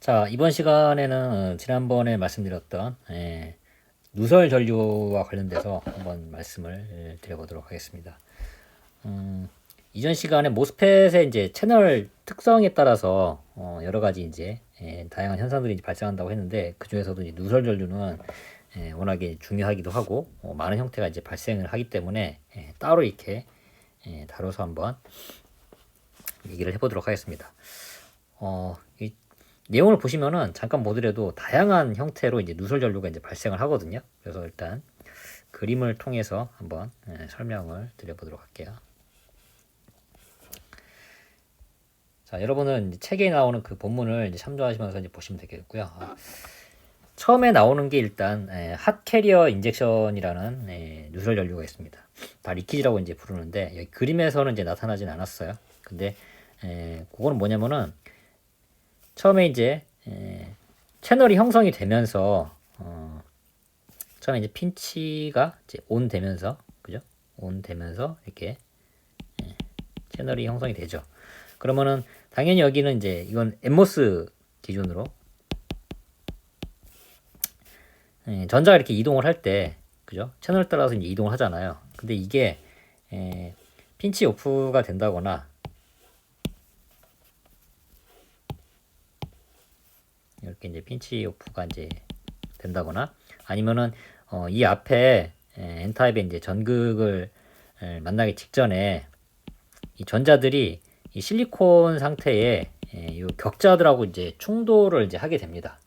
자, 이번 시간에는 어, 지난번에 말씀드렸던 예, 누설 전류와 관련돼서 한번 말씀을 예, 드려보도록 하겠습니다. 음, 이전 시간에 모스펫의 이제 채널 특성에 따라서 어, 여러 가지 이제 예, 다양한 현상들이 이제 발생한다고 했는데 그 중에서도 이제 누설 전류는 예, 워낙에 중요하기도 하고 어, 많은 형태가 이제 발생을 하기 때문에 예, 따로 이렇게 예, 다뤄서 한번 얘기를 해보도록 하겠습니다. 어, 이 내용을 보시면은 잠깐 보더라도 다양한 형태로 이제 누설 전류가 이제 발생을 하거든요. 그래서 일단 그림을 통해서 한번 예, 설명을 드려보도록 할게요. 자, 여러분은 책에 나오는 그 본문을 참조하시면서 이제 보시면 되겠고요. 아, 처음에 나오는 게 일단 에, 핫 캐리어 인젝션이라는 에, 누설 연료가 있습니다. 다 리키지라고 이제 부르는데 그림에서는 이제 나타나진 않았어요. 근데 에, 그거는 뭐냐면은 처음에 이제 에, 채널이 형성이 되면서 어, 처음에 이제 핀치가 이제 온 되면서 그죠? 온 되면서 이렇게 에, 채널이 형성이 되죠. 그러면은 당연히 여기는 이제 이건 엠모스 기준으로 예, 전자가 이렇게 이동을 할 때 그죠? 채널 따라서 이제 이동을 하잖아요. 근데 이게 에, 핀치 오프가 된다거나 이렇게 이제 핀치 오프가 이제 된다거나 아니면은 어, 이 앞에 에, N타입의 이제 전극을 에, 만나기 직전에 이 전자들이 이 실리콘 상태에 에, 이 격자들하고 이제 충돌을 이제 하게 됩니다.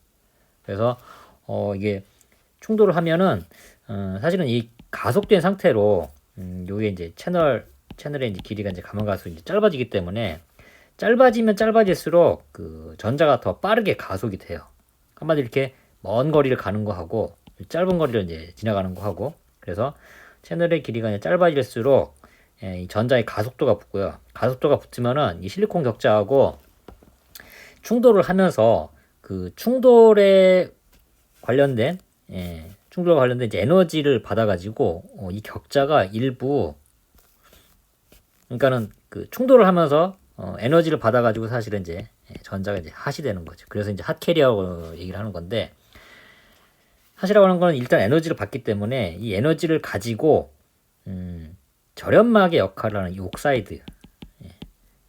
그래서 어, 이게 충돌을 하면은 어, 사실은 이 가속된 상태로 음, 요게 이제 채널 채널의 이제 길이가 이제 가면 갈수록 이제 짧아지기 때문에 짧아지면 짧아질수록 그 전자가 더 빠르게 가속이 돼요. 한마디로 이렇게 먼 거리를 가는 거 하고 짧은 거리를 이제 지나가는 거 하고 그래서 채널의 길이가 짧아질수록 예, 이 전자의 가속도가 붙고요. 가속도가 붙으면은 이 실리콘 격자하고 충돌을 하면서 그 충돌에 관련된 예, 충돌과 관련된 이제 에너지를 받아가지고 어, 이 격자가 일부 그러니까는 그 충돌을 하면서 어, 에너지를 받아가지고 사실은 이제 예, 전자가 이제 핫이 되는 거죠. 그래서 이제 핫 캐리어라고 얘기를 하는 건데 핫이라고 하는 거는 일단 에너지를 받기 때문에 이 에너지를 가지고 음, 절연막의 역할을 하는 이 옥사이드 예,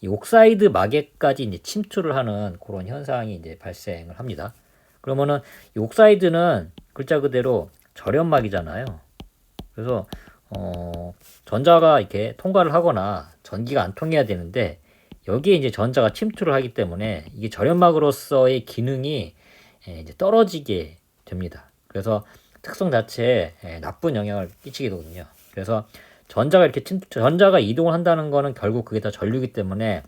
이 옥사이드 막에까지 이제 침투를 하는 그런 현상이 이제 발생을 합니다. 그러면은 이 옥사이드는 글자 그대로 절연막이잖아요. 그래서 어, 전자가 이렇게 통과를 하거나 전기가 안 통해야 되는데 여기에 이제 전자가 침투를 하기 때문에 이게 절연막으로서의 기능이 예, 이제 떨어지게 됩니다. 그래서 특성 자체에 예, 나쁜 영향을 끼치게 되거든요. 그래서 전자가 이렇게 침, 전자가 이동을 한다는 거는 결국 그게 다 전류이기 때문에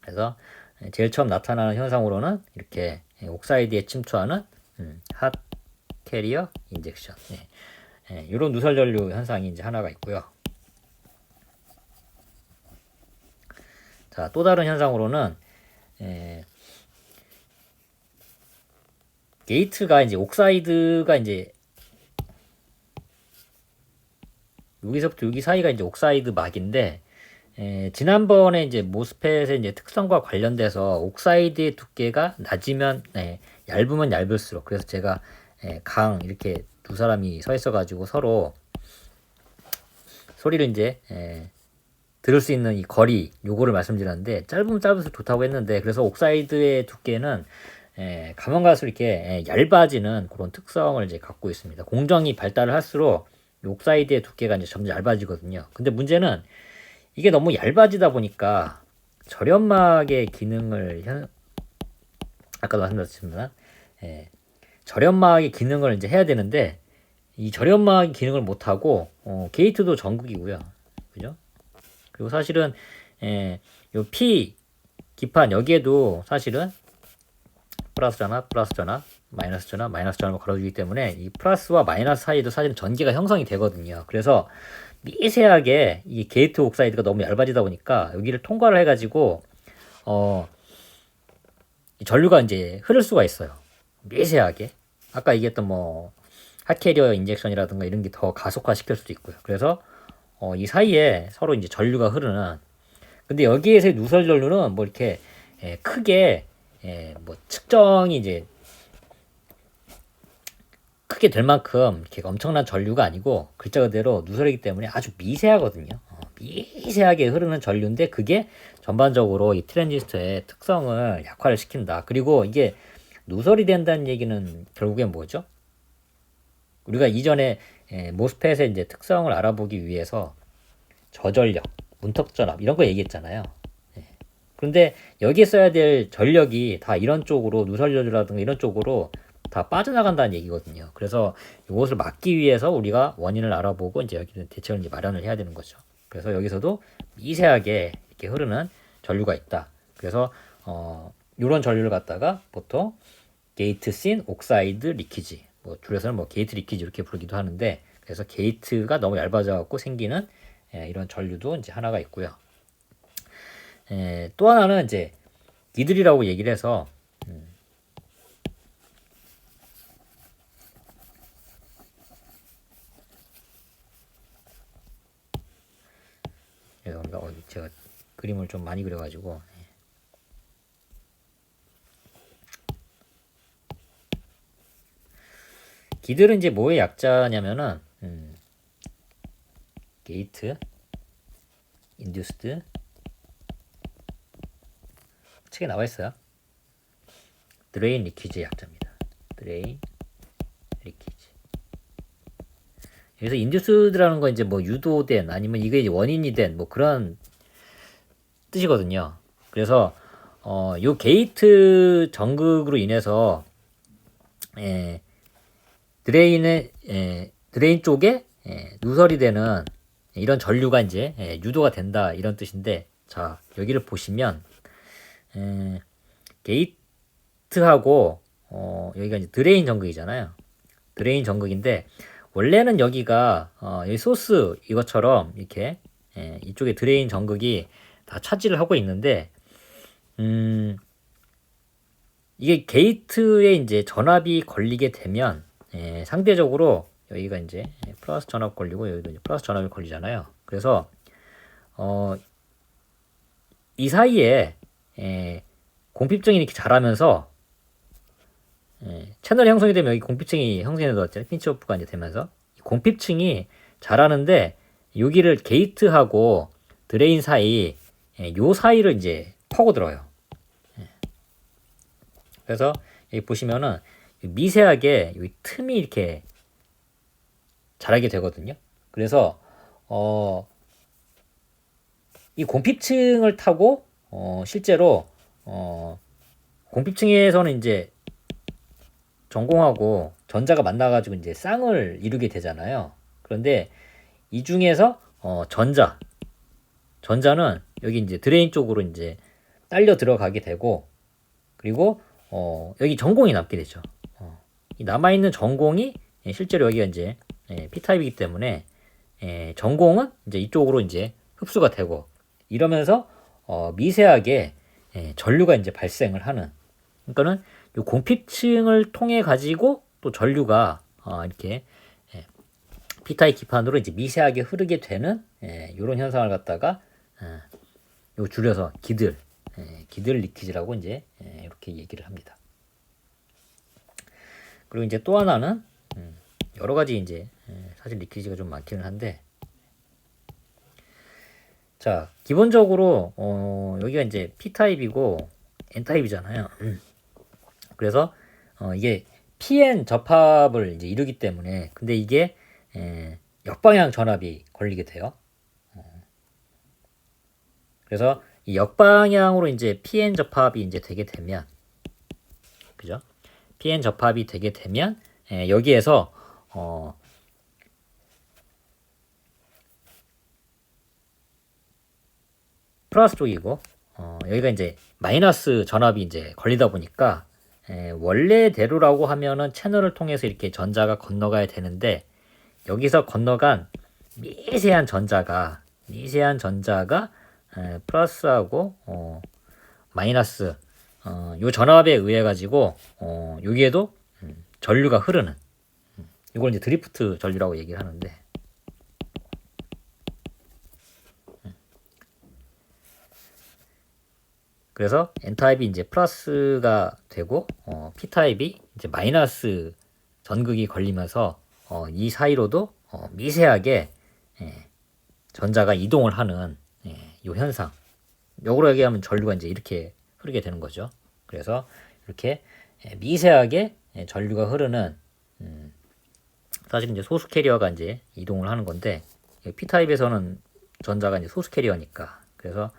그래서 제일 처음 나타나는 현상으로는 이렇게 옥사이드에 침투하는 음, 핫 캐리어 인젝션 예. 예, 이런 누설 전류 현상이 이제 하나가 있고요. 자, 또 다른 현상으로는 예, 게이트가 이제 옥사이드가 이제 여기서부터 여기 사이가 이제 옥사이드 막인데 에, 지난번에 이제 모스펫의 이제 특성과 관련돼서 옥사이드의 두께가 낮으면 에, 얇으면 얇을수록 그래서 제가 에, 강 이렇게 두 사람이 서 있어 가지고 서로 소리를 이제 에, 들을 수 있는 이 거리 요거를 말씀드렸는데 짧으면 짧을수록 좋다고 했는데 그래서 옥사이드의 두께는 에, 가면 갈수록 이렇게 에, 얇아지는 그런 특성을 이제 갖고 있습니다. 공정이 발달을 할수록 이 옥사이드의 두께가 이제 점점 얇아지거든요. 근데 문제는 이게 너무 얇아지다 보니까 절연막의 기능을 현, 아까도 말씀드렸지만 예, 절연막의 기능을 이제 해야 되는데 이 절연막의 기능을 못 하고 어, 게이트도 전극이고요, 그죠? 그리고 사실은 예, 요 P 기판 여기에도 사실은 플러스 전압, 플러스 전압, 마이너스 전압, 마이너스 전압을 걸어주기 때문에 이 플러스와 마이너스 사이에도 사실은 전기가 형성이 되거든요. 그래서 미세하게 이 게이트 옥사이드가 너무 얇아지다 보니까 여기를 통과를 해가지고 어 전류가 이제 흐를 수가 있어요. 미세하게 아까 얘기했던 뭐 핫캐리어 인젝션이라든가 이런 게 더 가속화 시킬 수도 있고요. 그래서 어, 이 사이에 서로 이제 전류가 흐르는 근데 여기에서의 누설 전류는 뭐 이렇게 예, 크게 예, 뭐 측정이 이제 크게 될 만큼 이렇게 엄청난 전류가 아니고 글자 그대로 누설이기 때문에 아주 미세하거든요. 어, 미세하게 흐르는 전류인데 그게 전반적으로 이 트랜지스터의 특성을 약화를 시킨다. 그리고 이게 누설이 된다는 얘기는 결국엔 뭐죠? 우리가 이전에 예, 모스펫의 이제 특성을 알아보기 위해서 저전력, 문턱전압 이런 거 얘기했잖아요. 예. 그런데 여기에 써야 될 전력이 다 이런 쪽으로 누설전류라든가 이런 쪽으로 다 빠져나간다는 얘기거든요. 그래서 이것을 막기 위해서 우리가 원인을 알아보고 이제 여기는 대책을 이제 마련을 해야 되는 거죠. 그래서 여기서도 미세하게 이렇게 흐르는 전류가 있다. 그래서 어 이런 전류를 갖다가 보통 게이트 씬 옥사이드 리키지 뭐 줄여서는 뭐 게이트 리키지 이렇게 부르기도 하는데 그래서 게이트가 너무 얇아져 갖고 생기는 예, 이런 전류도 이제 하나가 있고요. 예, 또 하나는 이제 니들이라고 얘기를 해서 음, 죄송합니다. 어, 제가 그림을 좀 많이 그려가지고 예. 기들은 이제 뭐의 약자냐면은 음, 게이트, 인듀스드 책에 나와 있어요. 드레인 리퀴즈 약자입니다. 드레인 리퀴즈. 그래서 인듀스드라는 건 이제 뭐 유도된 아니면 이게 원인이 된 뭐 그런 뜻이거든요. 그래서 어, 요 게이트 전극으로 인해서 에, 드레인의 에, 드레인 쪽에 에, 누설이 되는 이런 전류가 이제 에, 유도가 된다 이런 뜻인데 자 여기를 보시면 에, 게이트하고 어, 여기가 이제 드레인 전극이잖아요. 드레인 전극인데 원래는 여기가 어, 소스 이것처럼 이렇게 에, 이쪽에 드레인 전극이 다 차지를 하고 있는데 음, 이게 게이트에 이제 전압이 걸리게 되면 에, 상대적으로 여기가 이제 플러스 전압 걸리고 여기도 플러스 전압이 걸리잖아요. 그래서 어, 이 사이에 에, 공핍증이 이렇게 자라면서 예, 채널 형성이 되면 여기 공핍층이 형성이 되었잖아요. 핀치오프가 이제 되면서 공핍층이 자라는데 여기를 게이트하고 드레인 사이 예, 요 사이를 이제 파고들어요. 예. 그래서 여기 보시면은 미세하게 여기 틈이 이렇게 자라게 되거든요. 그래서 어, 이 공핍층을 타고 어, 실제로 어, 공핍층에서는 이제 전공하고 전자가 만나가지고 이제 쌍을 이루게 되잖아요. 그런데 이 중에서 어, 전자, 전자는 여기 이제 드레인 쪽으로 이제 딸려 들어가게 되고 그리고 어, 여기 전공이 남게 되죠. 어, 이 남아 있는 전공이 예, 실제로 여기가 이제 예, P 타입이기 때문에 예, 전공은 이제 이쪽으로 이제 흡수가 되고 이러면서 어, 미세하게 예, 전류가 이제 발생을 하는. 그러니까는 이 공핍층을 통해 가지고 또 전류가 어, 이렇게 예, P 타입 기판으로 이제 미세하게 흐르게 되는 예, 이런 현상을 갖다가 예, 요 줄여서 기들, 예, 기들 리퀴즈라고 이제 예, 이렇게 얘기를 합니다. 그리고 이제 또 하나는 음, 여러 가지 이제 예, 사실 리퀴즈가 좀 많기는 한데 자 기본적으로 어, 여기가 이제 P 타입이고 N 타입이잖아요. 음. 그래서 어, 이게 PN 접합을 이제 이루기 때문에 근데 이게 에, 역방향 전압이 걸리게 돼요. 어. 그래서 이 역방향으로 이제 PN 접합이 이제 되게 되면 그죠? PN 접합이 되게 되면 에, 여기에서 어, 플러스 쪽이고 어, 여기가 이제 마이너스 전압이 이제 걸리다 보니까 에, 원래대로라고 하면은 채널을 통해서 이렇게 전자가 건너가야 되는데 여기서 건너간 미세한 전자가 미세한 전자가 에, 플러스하고 어, 마이너스 어, 요 전압에 의해 가지고 어, 여기에도 음, 전류가 흐르는 음, 이걸 이제 드리프트 전류라고 얘기를 하는데. 그래서 N 타입이 이제 플러스가 되고 어, P 타입이 이제 마이너스 전극이 걸리면서 어, 이 사이로도 어, 미세하게 예, 전자가 이동을 하는 예, 요 현상. 역으로 얘기하면 전류가 이제 이렇게 흐르게 되는 거죠. 그래서 이렇게 예, 미세하게 예, 전류가 흐르는 음, 사실 이제 소수 캐리어가 이제 이동을 하는 건데 P 타입에서는 전자가 이제 소수 캐리어니까 그래서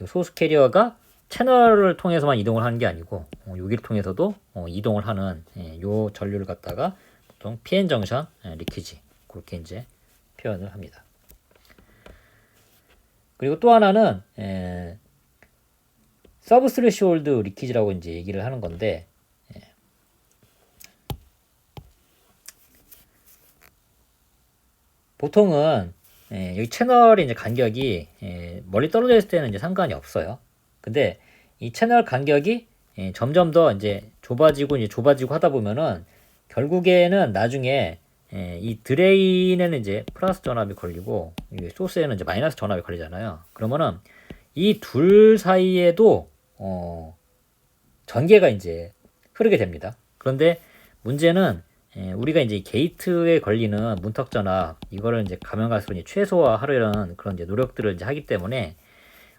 이 소수 캐리어가 채널을 통해서만 이동을 하는 게 아니고 어, 여기를 통해서도 어, 이동을 하는 예, 요 전류를 갖다가 보통 PN 정션 예, 리퀴지 그렇게 이제 표현을 합니다. 그리고 또 하나는 예, 서브 스레시홀드 리퀴지라고 이제 얘기를 하는 건데 예. 보통은 예, 여기 채널의 이제 간격이 예, 멀리 떨어져 있을 때는 이제 상관이 없어요. 근데 이 채널 간격이 예, 점점 더 이제 좁아지고 이제 좁아지고 하다 보면은 결국에는 나중에 예, 이 드레인에는 이제 플러스 전압이 걸리고 이 소스에는 이제 마이너스 전압이 걸리잖아요. 그러면은 이 둘 사이에도 어, 전개가 이제 흐르게 됩니다. 그런데 문제는 예, 우리가 이제 게이트에 걸리는 문턱 전압 이거를 이제 가면 갈수록 최소화하려는 그런 이제 노력들을 이제 하기 때문에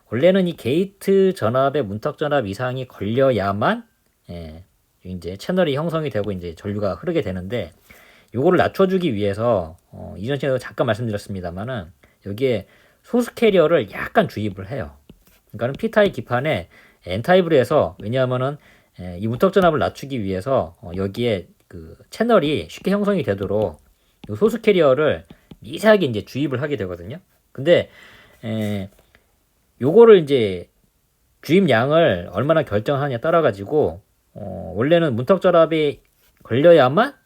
원래는 이 게이트 전압의 문턱 전압 이상이 걸려야만 예, 이제 채널이 형성이 되고 이제 전류가 흐르게 되는데 요거를 낮춰주기 위해서 어, 이전 시간에도 잠깐 말씀드렸습니다만은 여기에 소스 캐리어를 약간 주입을 해요. 그러니까는 P타입 기판에 N타입으로 해서 왜냐하면은 예, 이 문턱 전압을 낮추기 위해서 어, 여기에 그 채널이 쉽게 형성이 되도록 요 소스 캐리어를 미세하게 이제 주입을 하게 되거든요. 근데 에, 요거를 이제 주입량을 얼마나 결정하냐에 따라 가지고 어, 원래는 문턱 전압이 걸려야만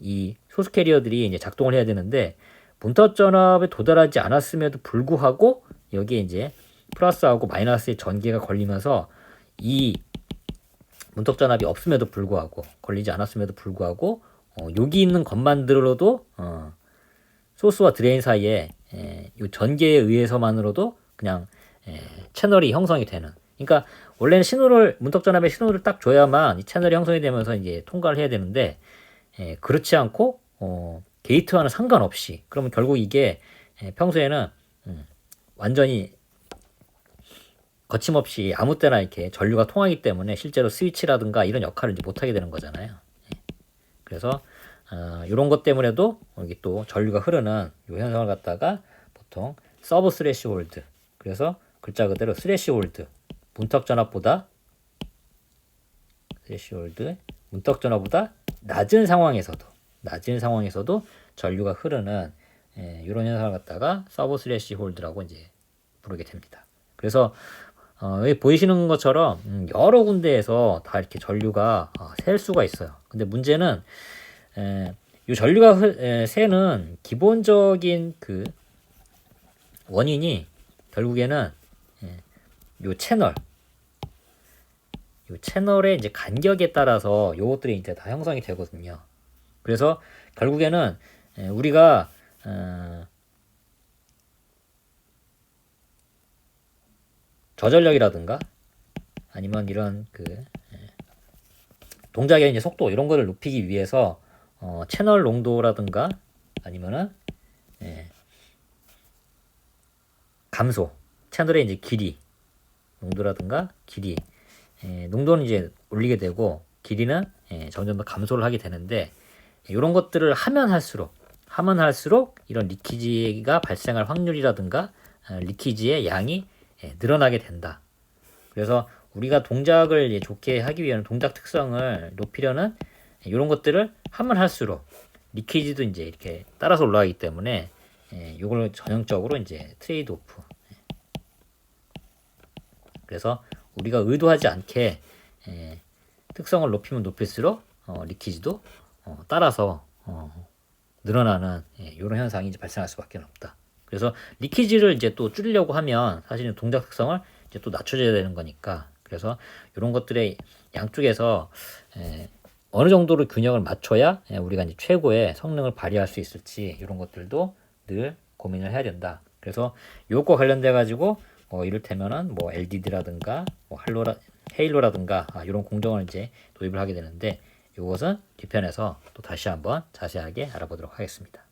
이 소스 캐리어들이 이제 작동을 해야 되는데 문턱 전압에 도달하지 않았음에도 불구하고 여기에 이제 플러스하고 마이너스의 전기가 걸리면서 이 문턱 전압이 없음에도 불구하고 걸리지 않았음에도 불구하고 어, 여기 있는 것만 들어도 어, 소스와 드레인 사이에 에, 이 전개에 의해서만으로도 그냥 에, 채널이 형성이 되는. 그러니까 원래는 신호를 문턱 전압의 신호를 딱 줘야만 이 채널이 형성이 되면서 이제 통과를 해야 되는데 에, 그렇지 않고 어, 게이트와는 상관없이 그러면 결국 이게 에, 평소에는 음, 완전히 거침없이 아무 때나 이렇게 전류가 통하기 때문에 실제로 스위치라든가 이런 역할을 이제 못하게 되는 거잖아요. 예. 그래서 어, 이런 것 때문에도 여기 또 전류가 흐르는 이 현상을 갖다가 보통 서브 스레시 홀드 그래서 글자 그대로 스레시 홀드 문턱 전압보다 스레시 홀드 문턱 전압보다 낮은 상황에서도 낮은 상황에서도 전류가 흐르는 예, 이런 현상을 갖다가 서브 스레시홀드라고 이제 부르게 됩니다. 그래서 어, 여기 보이시는 것처럼 음, 여러 군데에서 다 이렇게 전류가 어, 셀 수가 있어요. 근데 문제는 에, 이 전류가 흐, 에, 새는 기본적인 그 원인이 결국에는 예, 요 채널 요 채널의 이제 간격에 따라서 요것들이 이제 다 형성이 되거든요. 그래서 결국에는 에, 우리가 어, 저전력이라든가 아니면 이런 그 예, 동작의 이제 속도 이런 거를 높이기 위해서 어, 채널 농도라든가 아니면은 예, 감소 채널의 이제 길이 농도라든가 길이 예, 농도는 이제 올리게 되고 길이는 예, 점점 더 감소를 하게 되는데 이런 것들을 하면 할수록 하면 할수록 이런 리키지가 발생할 확률이라든가 어, 리키지의 양이 예, 늘어나게 된다. 그래서 우리가 동작을 예, 좋게 하기 위해서는 동작 특성을 높이려는 이런 것들을 하면 할수록 리퀴지도 이제 이렇게 따라서 올라가기 때문에 예, 이걸 전형적으로 이제 트레이드 오프. 그래서 우리가 의도하지 않게 예, 특성을 높이면 높일수록 어, 리퀴지도 어, 따라서 어, 늘어나는 예, 이런 현상이 이제 발생할 수밖에 없다. 그래서 리퀴지를 이제 또 줄이려고 하면 사실은 동작 특성을 이제 또 낮춰줘야 되는 거니까 그래서 이런 것들의 양쪽에서 에, 어느 정도로 균형을 맞춰야 에, 우리가 이제 최고의 성능을 발휘할 수 있을지 이런 것들도 늘 고민을 해야 된다. 그래서 이것과 관련돼 가지고 어, 이를테면은 뭐 LDD라든가 뭐 할로라 헤일로라든가 아, 이런 공정을 이제 도입을 하게 되는데 이것은 뒤편에서 또 다시 한번 자세하게 알아보도록 하겠습니다.